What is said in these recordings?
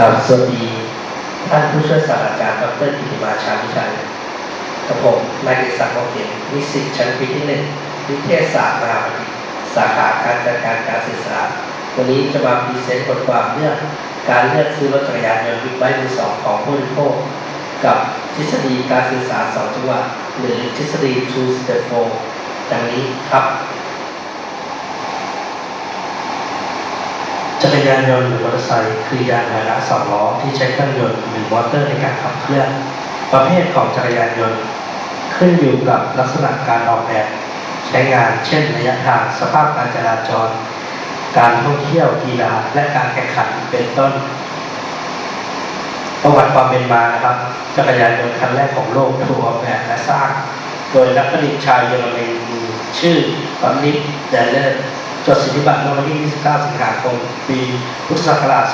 กับสวัสดีท่านผู้ช่วยศาสตราจารย์ดรกิติมาชาวิชัยกับผมนายกิติศักดิ์วงเขียนนิสิตชั้นปีที่หนึ่งวิทยาศาสตร์มหาวิทยาลัยสาขาการจัดการการศึกษา วันนี้จะมาพรีเซนต์บทความเรื่องการเลือกซื้อรถจักรยานยนต์บิ๊กไบค์มือสองของผู้บริโภคกับทฤษฎีการสื่อสาสองจังหวะหรือทฤษฎี Two Step f o r ดังนี้ครับ จักรยานยนต์หรือมอเตอร์ไซค์คือยานพาหนะสองล้อที่ใช้เครื่องยนต์หรือมอเตอร์ในการขับเคลื่อน ประเภทของจักรยานยนต์ ขึ้นอยู่กับลักษณะการออกแบบใช้งาน เช่นระยะทางสภาพการจราจร การท่องเที่ยวกีฬาและการแข่งขันเป็นต้นประวัติความเป็นมานะครับ จักรยานยนต์คันแรกของโลกถูกออกแบบและสร้าง โดยนักประดิษฐ์ชาวเยอรมนีชื่อตอนนิดเดลเลอร์ จดสิทธิบัตรเมื่อวันที่ 29 สิงหาคม ปีพุทธศักราช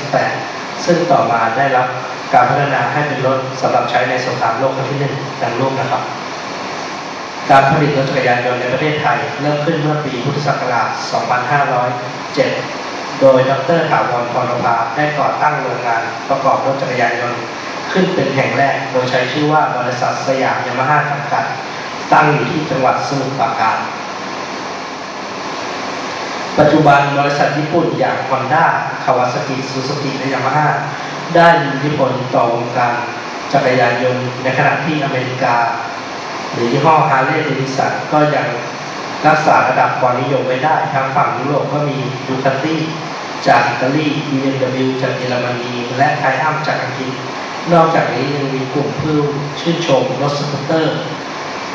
2428 ซึ่งต่อมาได้รับการพัฒนาให้เป็นรถสำหรับใช้ในสงครามโลกครั้งที่หนึ่งดังรูปนะครับ การผลิตรถจักรยานยนต์ในประเทศไทย เริ่มขึ้นเมื่อปีพุทธศักราช 2507 โดยดรถาวรพรภาได้ก่อตั้งโรงงานประกอบรถจักรยานยนต์ขึ้นเป็นแห่งแรก โดยใช้ชื่อว่าบริษัทสยามยามาฮ่าจำกัด ตั้งอยู่ที่จังหวัดสมุทรปราการ ปัจจุบันบริษัทญี่ปุ่นอย่าง Honda คาวาซากิซูซูกิและยามาฮ่าได้มีอิทธิพลต่อวงการจักรยานยนต์ในขณะที่อเมริกา หรือยี่ห้อฮาร์เลย์เดวิสันก็ยังรักษาระดับความนิยมไว้ได้ทางฝั่งยุโรปก็มีดูคาตี้จากอิตาลี BMW จากเยอรมนี และไทอัมจากอังกฤษนอกจากนี้ยังมีกลุ่มผู้ชื่นชมรถสกูตเตอร์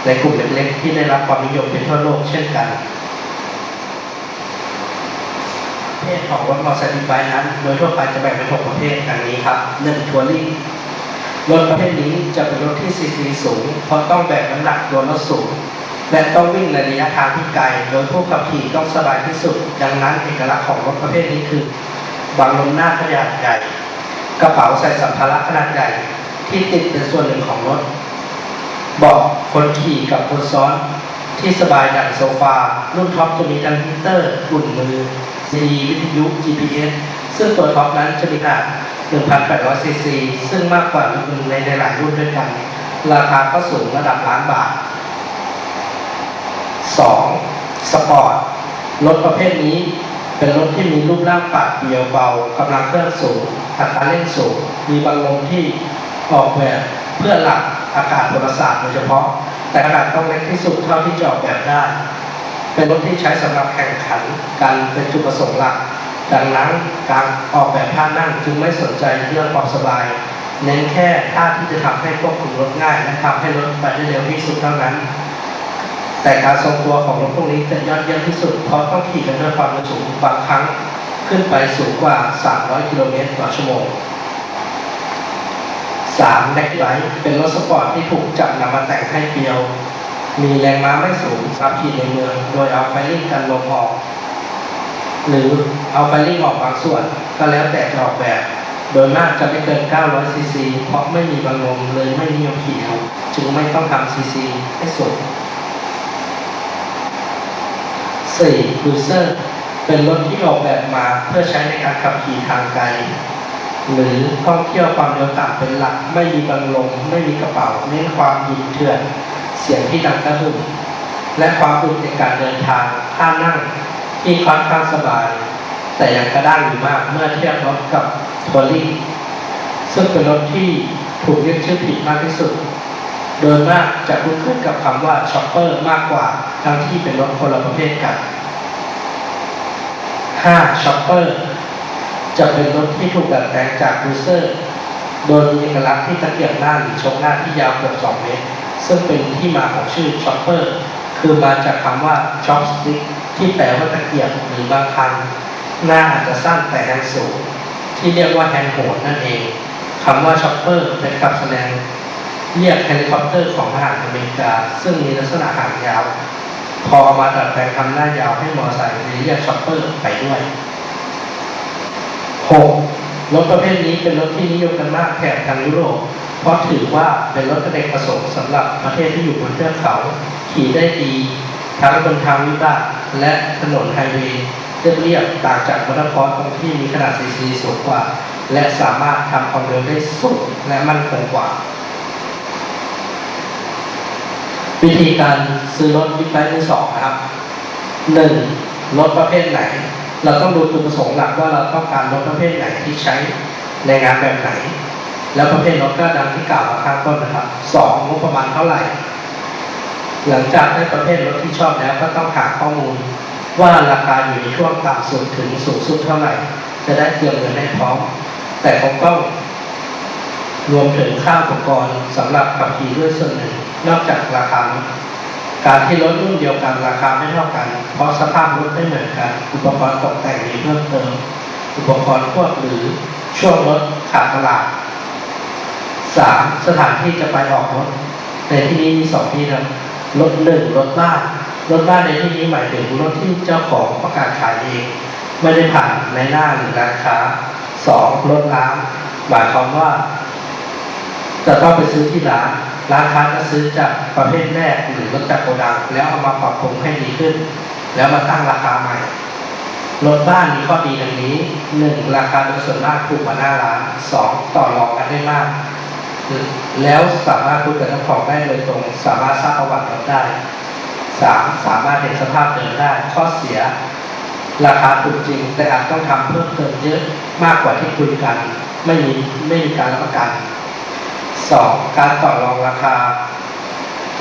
ในกลุ่มเล็กๆ ที่ได้รับความนิยมเป็นทั่วโลกเช่นกัน ประ เภทของรถมอเตอร์ไซค์ไบค์นั้น โดยทั่วไปจะแบ่งเป็นหกประเภทดังนี้ครับหนึ่งทัวริงรถประเภทนี้จะเป็นรถที่ซีซีสูง เพราะต้องแบกน้ำหนักตัวรถสูง และต้องวิ่งในระยะทางที่ไกล โดยผู้ขับขี่ต้องสบายที่สุด ดังนั้นเอกลักษณ์ของรถประเภทนี้คือ บังลมหน้าขนาดใหญ่ กระเป๋าใส่สัมภาระขนาดใหญ่ ที่ติดเป็นส่วนหนึ่งของรถบาะคนขี่กับคนซ้อน ที่สบายดั่งโซฟา รุ่นท็อปจะมีทั้งฮีเตอร์อุ่นมือ CD วิทยุ GPS ซึ่งตัวท็อปนั้นจะมีขนาด1,800ซีซีซึ่งมากกว่ารุ่นในหลายรุ่นด้วยกัน ราคาก็สูงระดับล้านบาท 2. สปอร์ตรถประเภทนี้เป็นรถที่มีรูปร่างปาดเปรียวเบากำลังเครื่องสูงอัตราเร่งสูง มีบังลมที่ออกแบบเพื่อหลัก อากาศบนศาสตร์โดยเฉพาะ แต่ขนาดต้องเล็กที่สุดเท่าที่จะออกแบบได้ เป็นรถที่ใช้สำหรับแข่งขันกันเป็นจุดประสงค์หลัก ดังนั้นการออกแบบท่านั่งจึงไม่สนใจเรื่องความสบาย เน้นแค่ท่าที่จะทำให้ควบคุมรถง่ายและทำให้รถไปได้เร็วที่สุดเท่านั้น แต่การทรงตัวของรถพวกนี้จะยอดเยี่ยมที่สุดเพราะต้องขี่กันด้วยความเร็วสูงบางครั้งขึ้นไปสูงกว่า 300 กิโลเมตรต่อชั่วโมง 3. แบ็คไลท์เป็นรถสปอร์ตที่ถูกจัดนำมาแต่งให้เปรียว มีแรงม้าไม่สูงขับขี่ในเมือง โดยเอาไฟลิ่งกันลมออก หรือเอาไฟลิ่งออกบางส่วน ก็แล้วแต่จะออกแบบ โดยมากจะไม่เกิน 900 ซีซี เพราะไม่มีบังลมเลยไม่นิยมขี่จึงไม่ต้องทำซีซีให้สูง 4. ครูเซอร์เป็นรถที่ออกแบบมาเพื่อใช้ในการขับขี่ทางไกล หรือท่องเที่ยวความเร็วต่ำเป็นหลัก ไม่มีบังลมไม่มีกระเป๋าเน้นความหยิบเถื่อนเสียงที่ดังกระหึ่มและความอึดในการเดินทางท่านั่งที่ค่อนข้างสบาย แต่ยังกระด้างอยู่มากเมื่อเทียบรถกับทัวริงซึ่งเป็นรถที่ถูกเรียกชื่อผิดมากที่สุด โดยมากจะคุ้นเคยกับคำว่าช็อปเปอร์มากกว่าทั้งที่เป็นรถคนละประเภทกัน 5. ช็อปเปอร์ จะเป็นรถที่ถูกดัดแปลงจากครูเซอร์ โดยมีเอกลักษณ์ที่ตะเกียบหน้าหรือชกหน้าที่ยาวเกือบ2เมตร ซึ่งเป็นที่มาของชื่อช็อปเปอร์ คือมาจากคำว่าช็อปสติ๊กที่แปลว่าตะเกียบหรือบางครั้งหน้าอาจจะสั้นแต่แรงสูง ที่เรียกว่าแฮนด์โหดนั่นเองคำว่าช็อปเปอร์เป็นคำแสดงเรียกเฮลิคอปเตอร์ของทหารอเมริกา ซึ่งมีลักษณะหางยาว พอมาดัดแปลงทำหน้ายาวให้มอไซค์เลยเรียกช็อปเปอร์ไปด้วย 6. รถประเภทนี้เป็นรถที่นิยมกันมากแถบทางยุโรป เพราะถือว่าเป็นรถอเนกประสงค์สำหรับประเทศที่อยู่บนเทือกเขา ขี่ได้ดีทั้งบนทางวิบากและถนนไฮเวย์เรียบๆต่างจากมอเตอร์คอร์สตรงที่มีขนาดซีซีสูงกว่า และสามารถทำความเร็วได้สูงและมั่นคงกว่า วิธีการซื้อรถบิ๊กไบค์มือสองนะครับหนึ่งรถประเภทไหน เราต้องดูจุดประสงค์หลักว่าเราต้องการรถประเภทไหนที่ใช้ในงานแบบไหน แล้วประเภทรถก็ดังที่กล่าวมาข้างต้นนะครับสองงบประมาณเท่าไหร่ หลังจากได้ประเภทรถที่ชอบแล้วก็ต้องหาข้อมูล ว่าราคาอยู่ในช่วงต่ำสุดถึงสูงสุดเท่าไหร่ จะได้เตรียมเงินให้พร้อม แต่คงต้องรวมถึงค่าอุปกรณ์สำหรับขับขี่ด้วยส่วนหนึ่ง นอกจากราคา การที่รถรุ่นเดียวกันราคาไม่เท่ากัน เพราะสภาพรถไม่เหมือนกัน อุปกรณ์ตกแต่งมีเพิ่มเติม อุปกรณ์พวกหรือช่วงรถขาดตลาดสามสถานที่จะไปออกรถในที่นี้มีสองที่นะรถหนึ่งรถบ้านรถบ้านในที่นี้หมายถึงรถที่เจ้าของประกาศขายเอง ไม่ได้ผ่านในหน้าหรือร้านค้าสองรถร้านหมายความว่า จะต้องไปซื้อที่ร้าน ร้านค้าจะซื้อจากประเภทแรกหรือรถจากโกดัง แล้วเอามาปรับปรุงให้ดีขึ้น แล้วมาตั้งราคาใหม่รถบ้านมีข้อดีดังนี้หนึ่งราคาโดยส่วนมากถูกกว่าหน้าร้านสองต่อรองกันได้มาก แล้วสามารถพูดกับเจ้าของได้โดยตรง สามารถทราบประวัติรถได้สามสามารถเห็นสภาพเดิมได้ ข้อเสีย ราคาถูกจริง แต่อาจต้องทำเพิ่มเติมเยอะมากกว่าที่คุยกัน ไม่มีไม่มีการรับประกัน สองการต่อรองราคา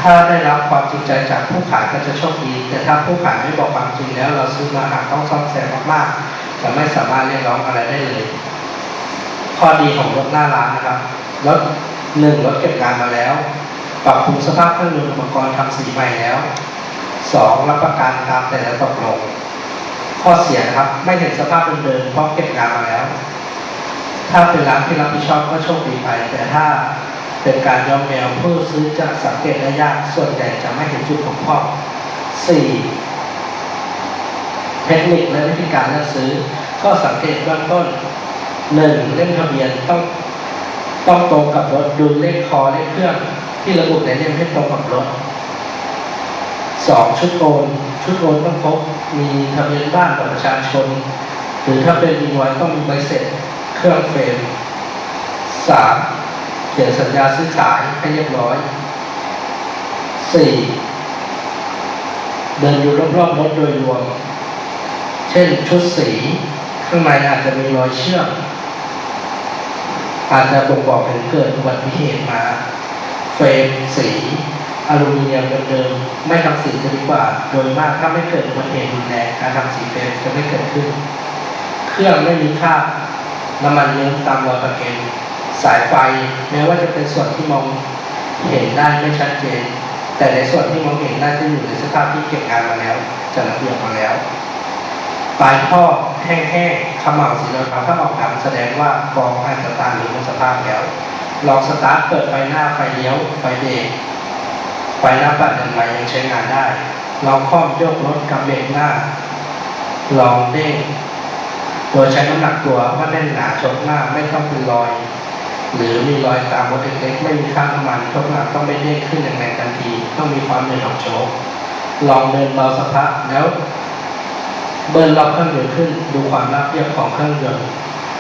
ถ้าได้รับความจริงใจจากผู้ขายก็จะโชคดี แต่ถ้าผู้ขายไม่บอกความจริงแล้ว เราซื้อมาหากต้องซ่อมแซมมากๆจะไม่สามารถเรียกร้องอะไรได้เลย ข้อดีของรถหน้าร้านนะครับรถหนึ่งรถเก็บงานมาแล้ว ปรับปรุงสภาพเครื่องยนต์อุปกรณ์ทำสีใหม่แล้วสองรับประกันตามแต่ละตกลง ข้อเสียนะครับ ไม่เห็นสภาพเดิมๆเพราะเก็บงานมาแล้ว ถ้าเป็นร้านที่รับผิดชอบก็โชคดีไป แต่ถ้า เป็นการย้อมแมวผู้ซื้อจะสังเกตได้ยากส่วนใหญ่จะไม่เห็นจุดบกพร่องสี่เทคนิคและวิธีการเลือกซื้อ ก็สังเกตเบื้องต้นหนึ่งเล่มทะเบียนต้องต้องตรงกับรถดูเลขคอเลขเครื่อง ที่ระบุในเล่มให้ตรงกับรถสองชุดโอนชุดโอนต้องครบมีทะเบียนบ้านกับประชาชน หรือถ้าเป็นดีไว้ต้องมีใบเสร็จเครื่องเฟรมสาม เขียนสัญญาซื้อขายให้เรียบร้อยสี่เดินดูรอบๆรถโดยรวม เช่นชุดสี ข้างในอาจจะมีรอยเชื่อมอาจจะบ่งบอกถึงเกิดอุบัติเหตุมา เฟรมสีอลูมิเนียมเดิมๆไม่ทำสีจะดีกว่า โดยมากถ้าไม่เกิดอุบัติเหตุรุนแรงการทำสีเฟรมจะไม่เกิดขึ้น เครื่องไม่มีคราน้ำมันเยิ้มตามรอยตะเกง สายไฟแม้ว่าจะเป็นส่วนที่มองเห็นได้ไม่ชัดเจน แต่ในส่วนที่มองเห็นได้จะอยู่ในสภาพที่เก็บงานมาแล้วจัดระเบียบมาแล้วปลายท่อแห้งๆขมเหลาสีดำถ้าออกดำแสดงว่ากองไอสตาร์ทหรือหมสภาพแล้วลองสตาร์ทเปิดไฟหน้าไฟเลี้ยวไฟเบรกไฟหน้าปัดยังไงยังใช้งานได้ ลองครอบโยกรถกับเบรกหน้า ลองเด้งโดยใช้น้ำหนักตัวว่าแน่นหนาชกหน้าไม่ต้องเป็นรอย หรือมีรอยตามรถเล็กๆไม่มีค่าน้ำมันชกหน้าต้องไม่เด้งขึ้นอย่างแรงทันทีต้องมีความเหนื่อยของโชกลองเดินเบาสักพักแล้วเบิร์นรอบเครื่องยนต์ขึ้นดูความราบเรียบของเครื่องยนต์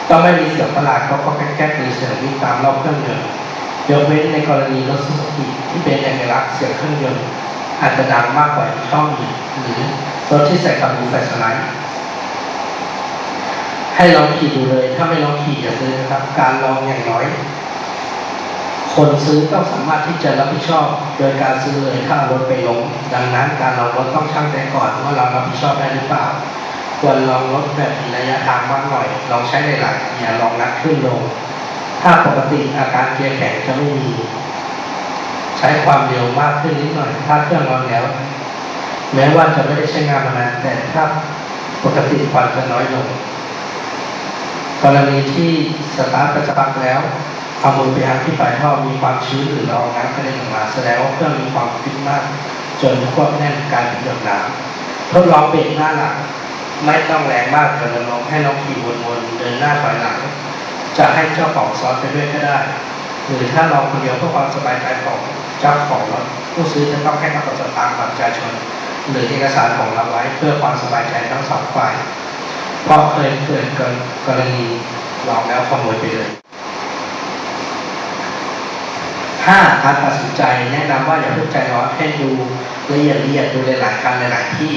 ต้องไม่มีเสียงประหลาดก็ก็แก๊กๆหรือเสียงวิ่งตามรอบเครื่องยนต์ยกเว้นในกรณีรถซูซูกิที่เป็นเอกลักษณ์เสียงเครื่องยนต์อาจจะดังมากกว่าที่ช่องอื่นหรือรถที่ใส่กับบูแฟลชไลท์ ให้ลองขี่ดูเลย ถ้าไม่ลองขี่อย่าซื้อนะครับ การลองอย่างน้อย คนซื้อต้องสามารถที่จะรับผิดชอบ โดยการซื้อเลยถ้ารถไปล้มดังนั้นการลองรถต้องชั่งใจก่อนว่าเรารับผิดชอบได้หรือเปล่า ควรลองรถแบบระยะทางมากหน่อย ลองใช้ในหลักอย่าลองนัดขึ้นลง ถ้าปกติอาการเกียร์แข็งจะไม่มี ใช้ความเร็วมากขึ้นนิดหน่อย ถ้าเครื่องร้อนแล้ว แม้ว่าจะไม่ได้ใช้งานมานานแต่ถ้าปกติควันจะน้อยลง กรณีที่สตาร์ทประจักแล้วเอามือไปอังที่ปลายท่อมีความชื้นหรือละอองน้ำกระเด็นออกมาแสดงว่าเครื่องมีความฟิตมาก จนควบแน่นกลายเป็นหยดน้ำทดลองเบรกหน้าหลังไม่ต้องแรงมากแต่ลองให้น้องขี่วนๆเดินหน้าถอยหลัง จะให้เจ้าของซ้อนไปด้วยก็ได้ หรือถ้าลองคนเดียวเพื่อความสบายใจของเจ้าของรถผู้ซื้อจะต้องให้กำหนดสตางค์บัตรประชาชน หรือเอกสารของเราไว้เพื่อความสบายใจทั้งสองฝ่าย เพราะเคยเกิดกรณีลองแล้วขโมยไปเลยห้าการตัดสินใจแนะนำว่าอย่าเพิ่งใจร้อนให้ดูละเอียดละเอียดดูหลายๆครั้งหลายๆที่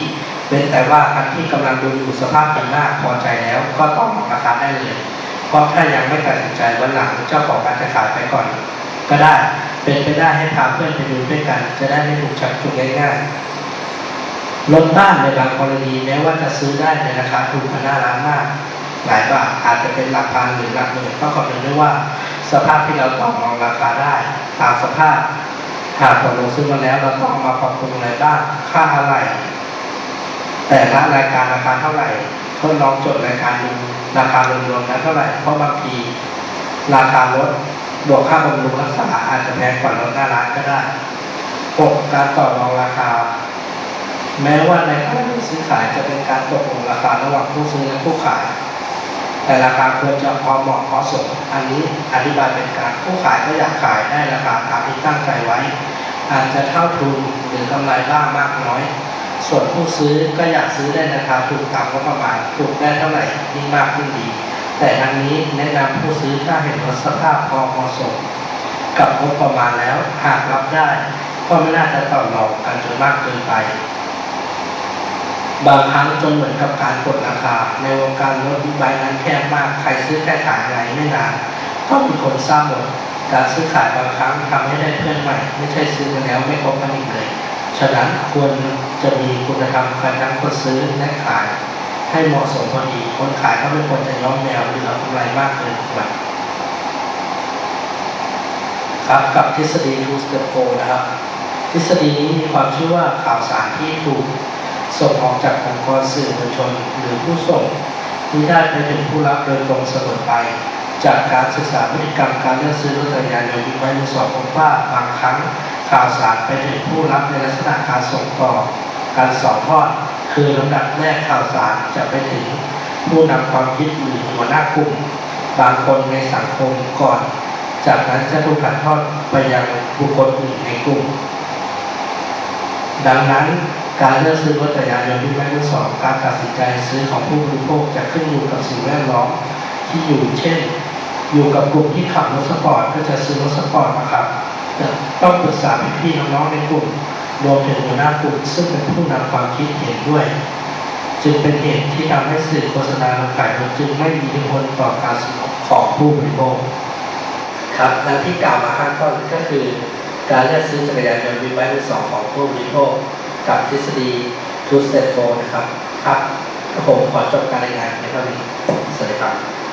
เป็นแต่ว่าครั้งที่กำลังดูอยู่สภาพเป็นหน้าพอใจแล้ว ก็ต้องออกราคาได้เลยเพราะถ้ายังไม่ตัดสินใจวันหลังเจ้าของการจะขายไปก่อน ก็ได้เป็นไปได้ให้พาเพื่อนไปดูด้วยกัน จะได้ไม่ถูกชักจูงง่ายๆ รถบ้านในบางกรณีแม้ว่าจะซื้อได้ในราคาถูกกว่าหน้าร้านมาก หลายบาทอาจจะเป็นหลักพันหรือหลักหมื่นก็คำนึงด้วยว่า สภาพที่เราต่อรองราคาได้ ตามสภาพหากตกลงซื้อมาแล้วเราต้องมาปรับปรุงอะไรบ้างค่าอะไร แต่ละรายการราคาเท่าไหร่ทดลองจดรายการดูราคารวมๆนั้นเท่าไหร่เพราะบางทีราคารถบวกค่าบำรุงรักษาอาจจะแพงกว่ารถหน้าร้านก็ได้ 6. การต่อรองราคา แม้ว่าในการซื้อขายจะเป็นการตกลงราคาระหว่างผู้ซื้อและผู้ขาย แต่ราคาควรจะพอเหมาะพอสม อันนี้อธิบายเป็นการผู้ขายก็อยากขายได้ราคาตามที่ตั้งใจไว้ อาจจะเท่าทุนหรือกำไรบ้างมากน้อย ส่วนผู้ซื้อก็อยากซื้อได้ราคาถูกตามงบประมาณถูกได้เท่าไหร่ยิ่งมากยิ่งดี แต่ทั้งนี้แนะนำผู้ซื้อถ้าเห็นรถสภาพพอเหมาะสมกับงบประมาณแล้วหากรับได้ ก็ไม่น่าจะต่อรองกันจนมากเกินไป บางครั้งจนเหมือนกับการกดราคา ในวงการรถบิ๊กไบค์นั้นแคบมากใครซื้อแค่ขายอะไรไม่นานก็มีคนทราบหมดการซื้อขายบางครั้งทำให้ได้เพื่อนใหม่ ไม่ใช่ซื้อมาแล้วไม่คบกันอีกเลย ฉะนั้นควรจะมีคุณธรรมกันทั้งคนซื้อและขาย ให้เหมาะสมพอดีคนขายก็ไม่ควรจะย้อมแมวหรือเอากำไรมากเกินไปครับกับทฤษฎี two step go นะครับ ทฤษฎีนี้มีความเชื่อว่าข่าวสารที่ถูก ส่งออกจากองค์กรสื่อมวลชน หรือผู้ส่งที่ได้ไปถึงผู้รับโดยตรงเสมอไป จากการศึกษาพฤติกรรมการเลือกซื้อรถจักรยานยนต์ไบค์มือสองพบว่าบางครั้งข่าวสารไปถึงผู้รับในลักษณะการส่งต่อ การสอนทอด คือลำดับแรกข่าวสารจะไปถึง ผู้นำความคิดหรือหัวหน้ากลุ่มบางคนในสังคมก่อน จากนั้นจะถูกถ่ายทอดไปยังบุคคลอื่นในกลุ่ม ดังนั้น การเลือกซื้อรถจักรยานยนต์ที่ไม่มือสองการตัดสินใจซื้อของผู้บริโภคจะขึ้นอยู่กับสิ่งแวดล้อมที่อยู่เช่น อยู่กับกลุ่มที่ขับรถสปอร์ตก็จะซื้อรถสปอร์ตมาขับต้องปรึกษาพี่ๆน้องๆในกลุ่มรวมถึงหัวหน้ากลุ่มซึ่งเป็นผู้นำความคิดเห็นด้วย จึงเป็นเหตุที่ทำให้สื่อโฆษณาละขายรถจึงไม่มีอิทธิพลต่อการซื้อของผู้บริโภคครับและที่กล่าวมาข้างต้นก็คือ การเลือกซื้อจักรยานยนต์บิ๊กไบค์มือสองของผู้บริโภค กับทฤษฎี two step go นะครับ ครับผมขอจบการรายงานในเท่านี้สวัสดีครับ